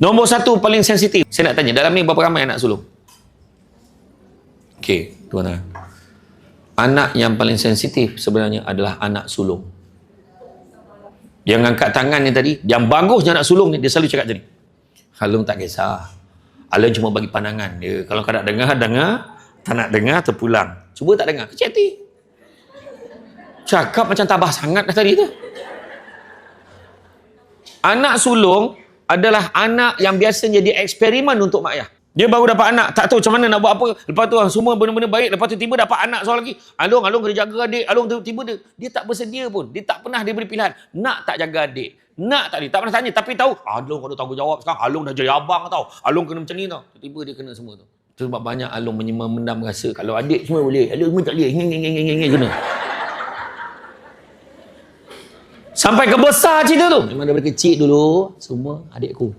Nombor satu paling sensitif. Saya nak tanya, dalam ni berapa ramai anak sulung? Okey, tuan tuan. Anak yang paling sensitif sebenarnya adalah anak sulung. Yang angkat tangan ni tadi, yang bagusnya anak sulung ni, dia selalu cakap ni. Halung tak kisah. Halung cuma bagi pandangan dia. Kalau kau nak dengar, dengar. Tak nak dengar, terpulang. Cuba tak dengar, kecil hati. Cakap macam tabah sangat dah tadi tu. Anak sulung adalah anak yang biasanya dia eksperimen untuk mak ayah. Dia baru dapat anak, tak tahu macam mana nak buat apa. Lepas tu ah, semua benda-benda baik, lepas tu tiba dapat anak seorang lagi. Alung, Alung kena jaga adik. Alung tiba-tiba dia, dia tak bersedia pun. Dia tak pernah dia beri pilihan. Nak tak jaga adik? Nak tak dia? Tak pernah tanya. Tapi tahu, Alung kena tanggungjawab sekarang. Alung dah jadi abang tau. Alung kena macam ni tau. Tiba dia kena semua tu. Sebab banyak Alung menyimpan mendam rasa. Kalau adik semua boleh. Alung semua tak boleh. Ngeng, kena. Sampai ke besar cerita tu. Memang daripada kecil dulu, semua adikku.